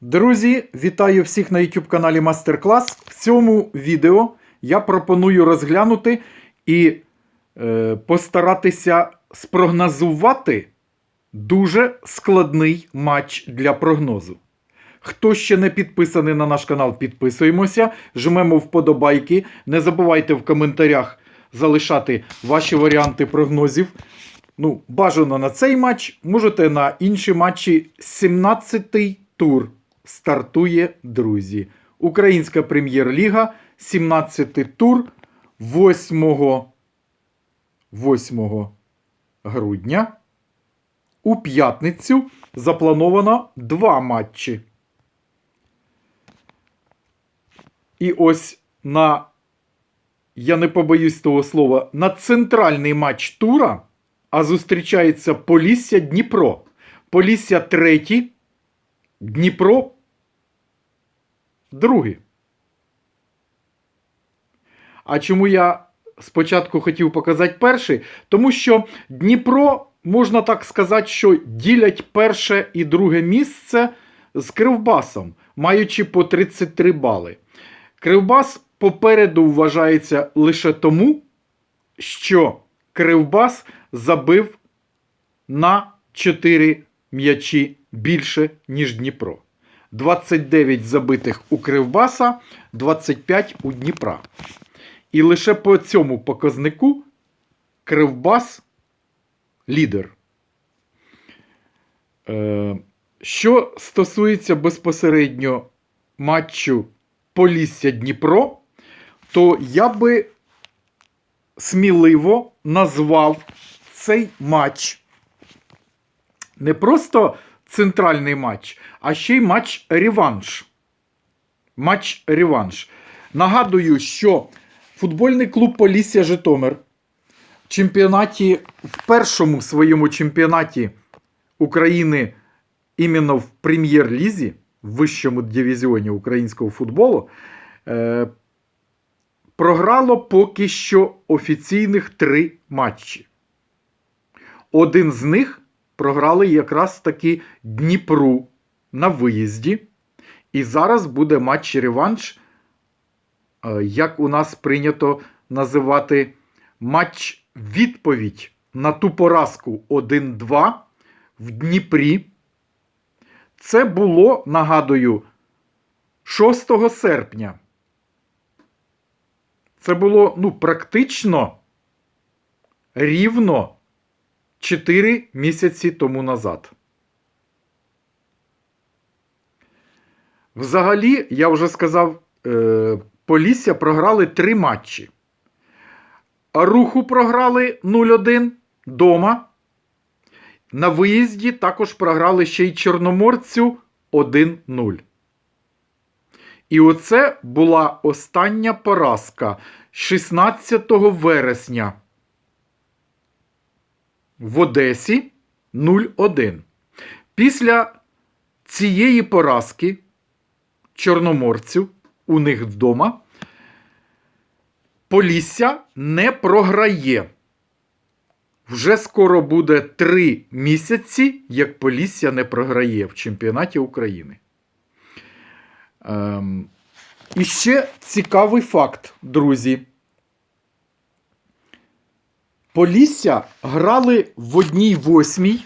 Друзі, вітаю всіх на YouTube каналі Мастер Клас. В цьому відео я пропоную розглянути і е, постаратися спрогнозувати дуже складний матч для прогнозу. Хто ще не підписаний на наш канал, підписуємося, жмемо вподобайки. Не забувайте в коментарях залишати ваші варіанти прогнозів. Ну, бажано на цей матч, можете на інші матчі. 17-й тур стартує, друзі. Українська прем'єр-ліга, 17-й тур 8, 8 грудня. У п'ятницю заплановано два матчі. І ось на, я не побоюсь того слова, на центральний матч тура, а зустрічається Полісся Дніпро. Полісся третій, Дніпро другий. А чому я спочатку хотів показати перший? Тому що Дніпро, можна так сказати, що ділять перше і друге місце з Кривбасом, маючи по 33 бали. Кривбас попереду вважається лише тому, що Кривбас забив на 4 м'ячі більше, ніж Дніпро. 29 забитих у Кривбаса, 25 у Дніпра. І лише по цьому показнику Кривбас лідер. Е, що стосується безпосередньо матчу Полісся Дніпро, то я би сміливо назвав цей матч не просто центральний матч, а ще й матч реванш. Матч реванш. Нагадую, що футбольний клуб Полісся Житомир в чемпіонаті, в першому своєму чемпіонаті України іменно в прем'єр-лізі, в вищому дивізіоні українського футболу, е, програло поки що офіційних три матчі. Один з них програли якраз таки Дніпру на виїзді. І зараз буде матч-реванш, е, як у нас прийнято називати матч відповідь на ту поразку 1-2 в Дніпрі. Це було, нагадую, 6 серпня. Це було ну, практично рівно 4 місяці тому назад. Взагалі, я вже сказав, е, Полісся програли 3 матчі. Руху програли 0-1 дома. На виїзді також програли ще й Чорноморцю 1-0. І оце була остання поразка 16 вересня в Одесі 0-1. Після цієї поразки Чорноморцю у них вдома Полісся не програє. Вже скоро буде три місяці, як Полісся не програє в чемпіонаті України. Ем, і ще цікавий факт, друзі. Полісся грали в одній восьмій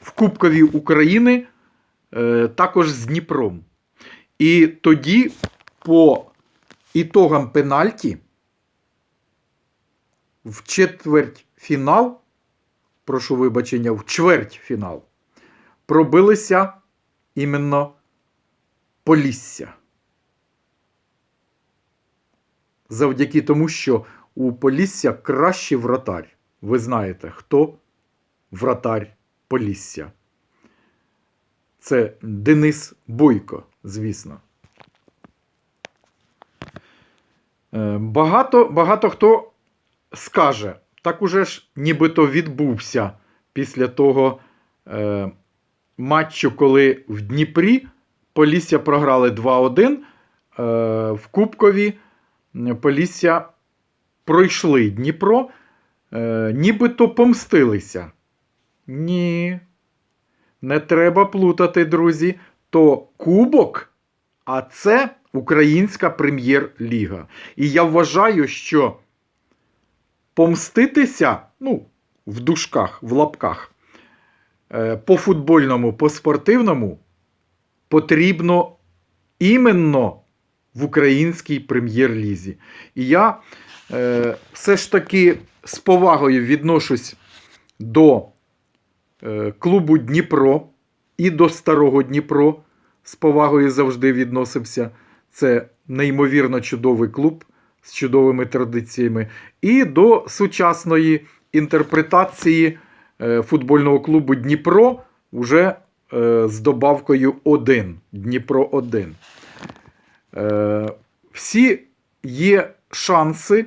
в Кубкові України е, також з Дніпром. І тоді по ітогам пенальті в четверть фінал, прошу вибачення, в чверть фінал пробилися іменно Полісся. Завдяки тому, що у Полісся кращий вратар. Ви знаєте, хто вратар Полісся. Це Денис Бойко, звісно. Е, Багато, багато хто скаже, так уже ж нібито відбувся після того е, матчу, коли в Дніпрі Полісся програли 2-1. Е, в Кубкові Полісся пройшли Дніпро, е, нібито помстилися. Ні. Не треба плутати, друзі. то кубок, а це Українська прем'єр-ліга. І я вважаю, що помститися, ну, в дужках, в лапках, е, по футбольному, по спортивному потрібно іменно в українській прем'єр-лізі. І я все ж таки з повагою відношусь до е, клубу Дніпро і до Старого Дніпро. З повагою завжди відносився. Це неймовірно чудовий клуб з чудовими традиціями. І до сучасної інтерпретації е, футбольного клубу Дніпро вже е, з добавкою 1. Дніпро 1. Е, всі є шанси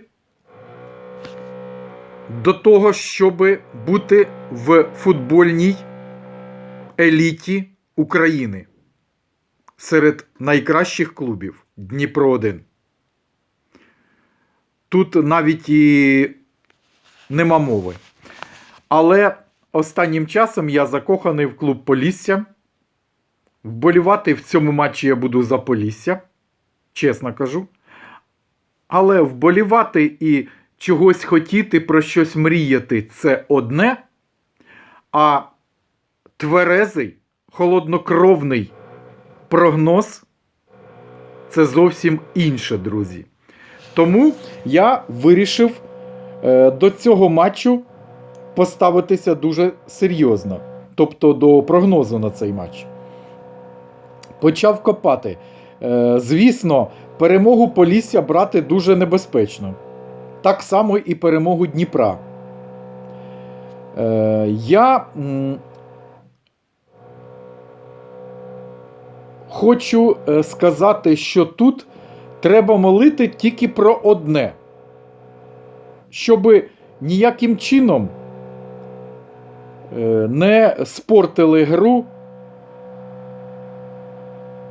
до того, щоб бути в футбольній еліті України серед найкращих клубів Дніпро 1. Тут навіть і нема мови. Але останнім часом я закоханий в клуб Полісся. Вболівати в цьому матчі я буду за Полісся, чесно кажу. Але вболівати і чогось хотіти, про щось мріяти це одне. А тверезий, холоднокровний прогноз це зовсім інше, друзі. Тому я вирішив е, до цього матчу поставитися дуже серйозно. Тобто до прогнозу на цей матч. Почав копати. Е, звісно, перемогу Полісся брати дуже небезпечно. Так само і перемогу Дніпра. Е, я хочу е, сказати, що тут треба молити тільки про одне, щоб ніяким чином е, не спортили гру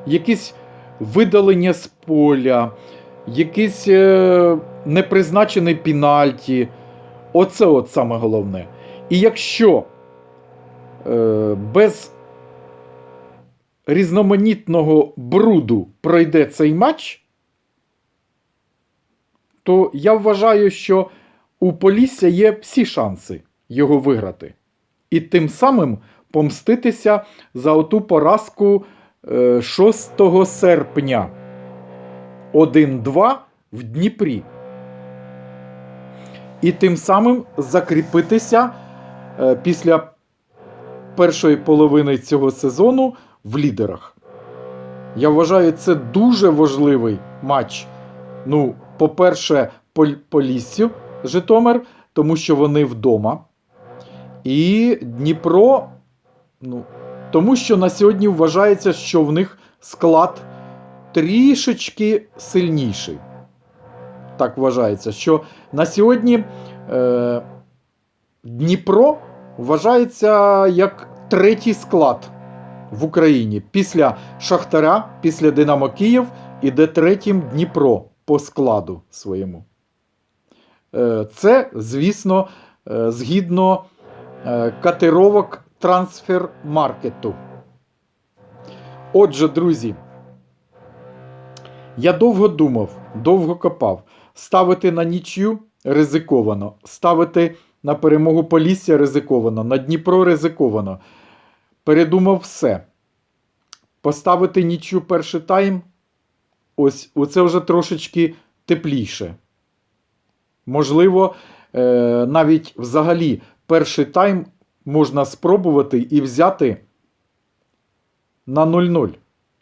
якісь видалення з поля, якийсь е, непризначений пенальті. Оце от саме головне. І якщо е, без різноманітного бруду пройде цей матч, то я вважаю, що у Полісся є всі шанси його виграти. І тим самим помститися за оту поразку е, 6 серпня 1-2 в Дніпрі. І тим самим закріпитися е, після першої половини цього сезону в лідерах. Я вважаю, це дуже важливий матч. Ну, по-перше, по, по Житомир, тому що вони вдома. І Дніпро, ну, тому що на сьогодні вважається, що в них склад трішечки сильніший. Так вважається, що на сьогодні е, Дніпро вважається як третій склад в Україні. Після Шахтаря, після Динамо Київ іде третім Дніпро по складу своєму. Е, Це, звісно, е, згідно е, катировок трансфер-маркету. Отже, друзі, я довго думав, довго копав. Ставити на нічю ризиковано. Ставити на перемогу Полісся ризиковано, на Дніпро ризиковано. Передумав все. Поставити нічю перший тайм. Ось оце вже трошечки тепліше. Можливо, е, навіть взагалі перший тайм можна спробувати і взяти на 0-0.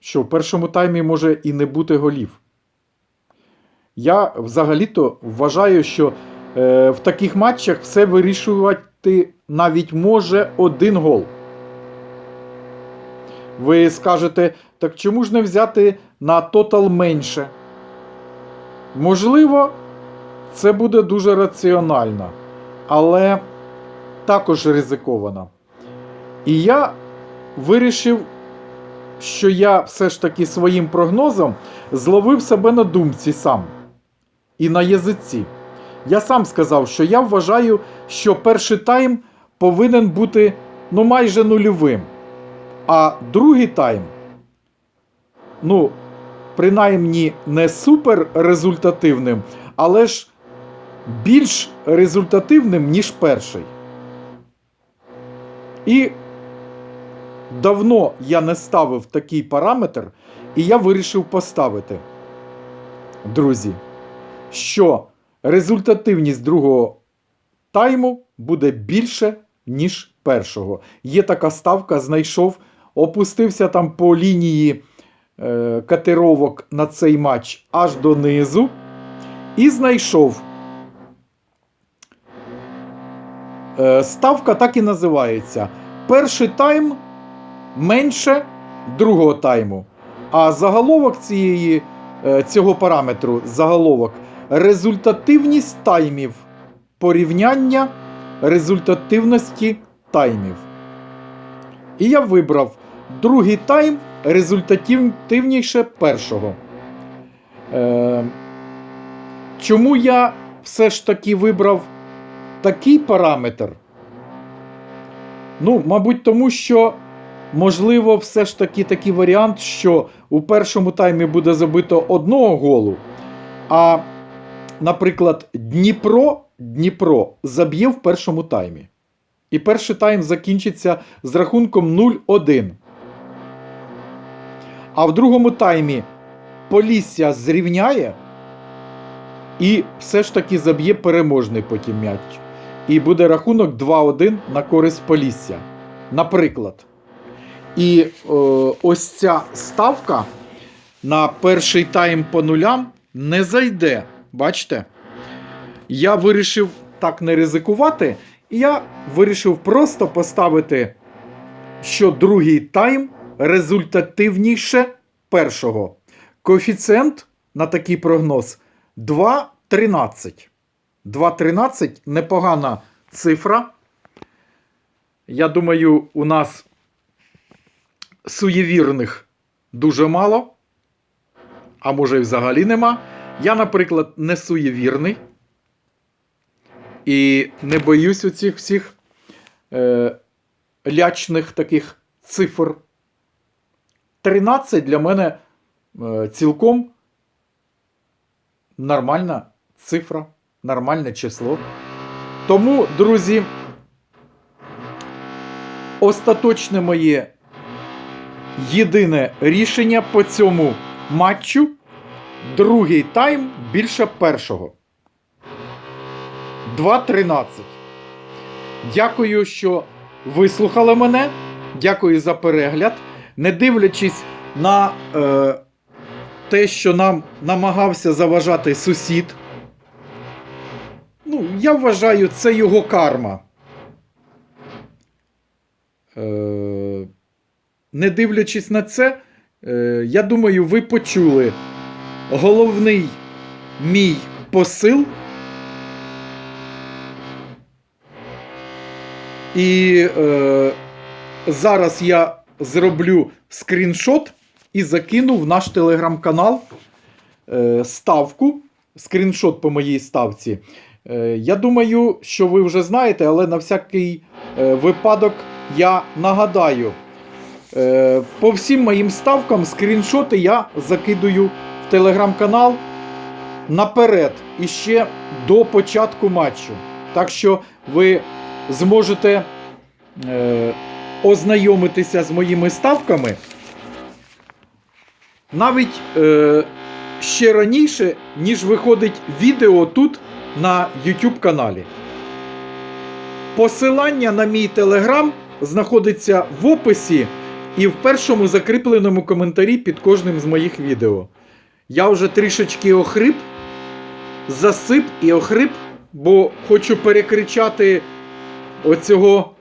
Що в першому таймі може і не бути голів. Я взагалі-то вважаю, що е, в таких матчах все вирішувати навіть може один гол. Ви скажете, так чому ж не взяти на тотал менше? Можливо, це буде дуже раціонально, але також ризиковано. І я вирішив, що я все ж таки своїм прогнозом зловив себе на думці сам і на язиці. Я сам сказав, що я вважаю, що перший тайм повинен бути ну майже нульовим. А другий тайм ну, принаймні не супер результативним, але ж більш результативним, ніж перший. І давно я не ставив такий параметр, і я вирішив поставити. Друзі, що результативність другого тайму буде більше, ніж першого. Є така ставка, знайшов, опустився там по лінії е, катировок на цей матч аж донизу. І знайшов. Е, ставка так і називається. Перший тайм менше другого тайму. А заголовок цієї, е, цього параметру заголовок результативність таймів. Порівняння результативності таймів. І я вибрав другий тайм результативніше першого. Е, чому я все ж таки вибрав такий параметр? Ну, мабуть, тому що, можливо, все ж таки такий варіант, що у першому таймі буде забито одного голу, а, наприклад, Дніпро, Дніпро заб'є в першому таймі. І перший тайм закінчиться з рахунком 0-1. А в другому таймі Полісся зрівняє і все ж таки заб'є переможний потім м'яч. І буде рахунок 2-1 на користь Полісся. Наприклад. І е, ось ця ставка на перший тайм по нулям не зайде. Бачите? Я вирішив так не ризикувати. І я вирішив просто поставити, що другий тайм результативніше першого. Коефіцієнт на такий прогноз 2,13. 2,13 непогана цифра. Я думаю, у нас суєвірних дуже мало. А може і взагалі нема. Я, наприклад, не суєвірний. І не боюсь оцих всіх е, лячних таких цифр. 13 для мене е, цілком нормальна цифра, нормальне число. Тому, друзі, остаточне моє єдине рішення по цьому матчу. Другий тайм більше першого. 2.13. Дякую, що вислухали мене. Дякую за перегляд. Не дивлячись на е, те, що нам намагався заважати сусід. Ну, я вважаю, це його карма. Е, не дивлячись на це, е, я думаю, ви почули головний мій посил. І е, зараз я зроблю скріншот і закину в наш телеграм-канал е, ставку. Скріншот по моїй ставці. Е, я думаю, що ви вже знаєте, але на всякий е, випадок я нагадаю. Е, по всім моїм ставкам скріншоти я закидую в телеграм-канал наперед і ще до початку матчу. Так що ви зможете е, ознайомитися з моїми ставками навіть е, ще раніше, ніж виходить відео тут на YouTube каналі. Посилання на мій телеграм знаходиться в описі і в першому закріпленому коментарі під кожним з моїх відео. Я вже трішечки охрип, засип і охрип, бо хочу перекричати оцього.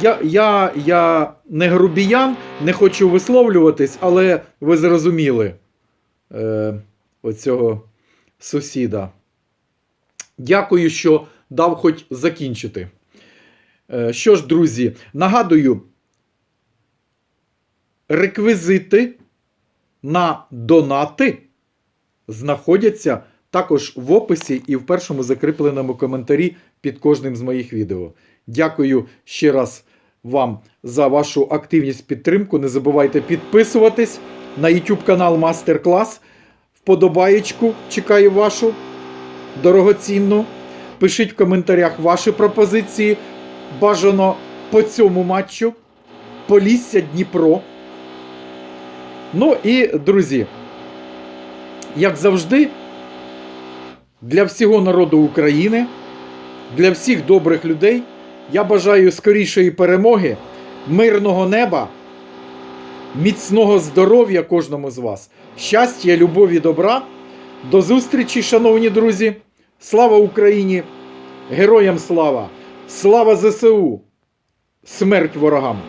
Я, я, я не грубіян, не хочу висловлюватись, але ви зрозуміли е, оцього сусіда. Дякую, що дав хоч закінчити. Е, що ж, друзі, нагадую, реквізити на донати знаходяться також в описі і в першому закріпленому коментарі під кожним з моїх відео. Дякую ще раз вам за вашу активність підтримку. Не забувайте підписуватись на YouTube канал Мастер Клас. Вподобаєчку чекаю вашу дорогоцінну. Пишіть в коментарях ваші пропозиції. Бажано по цьому матчу. Полісся Дніпро. Ну і, друзі, як завжди, для всього народу України, для всіх добрих людей, я бажаю скорішої перемоги, мирного неба, міцного здоров'я кожному з вас, щастя, любові, добра. До зустрічі, шановні друзі! Слава Україні! Героям слава! Слава ЗСУ! Смерть ворогам!